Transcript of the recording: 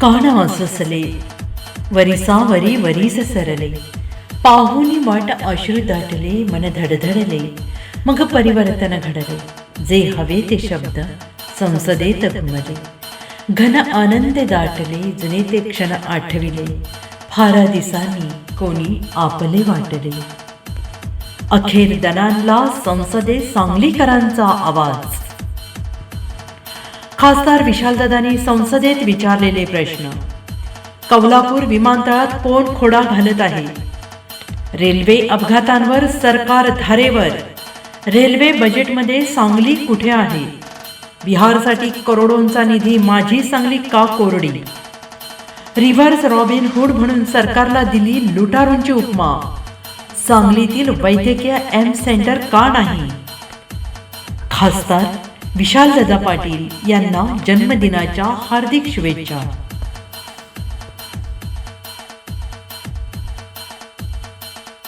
काना अससले वरिसा वरी वरीस सरले पाहुनी वाट अश्रू दाटले मन धडधडले मग परिवर्तन घडले जे हवे ते शब्द संसदेत घुमले. घन आनंद दाटले जुने ते क्षण आठविले फारा दिसांनी कोणी आपले वाटले. अखेर दनांला संसदेत सांगलीकरांचा आवाज. खासदार विशालदादांनी संसदेत विचारलेले प्रश्न. कौलापूर विमानतळात कोण खोडा घालत आहे? रेल्वे अपघातांवर सरकार धारेवर. रेल्वे बजेटमध्ये सांगली कुठे आहे? बिहारसाठी करोडोंचा निधी माझी सांगली का कोरडी? रिव्हर्स रॉबिन हुड म्हणून सरकारला दिली लुटारूंची उपमा. सांगलीतील वैद्यकीय एम सेंटर का नाही? खासदार विशालदादा पाटील यांना जन्मदिनाच्या हार्दिक शुभेच्छा.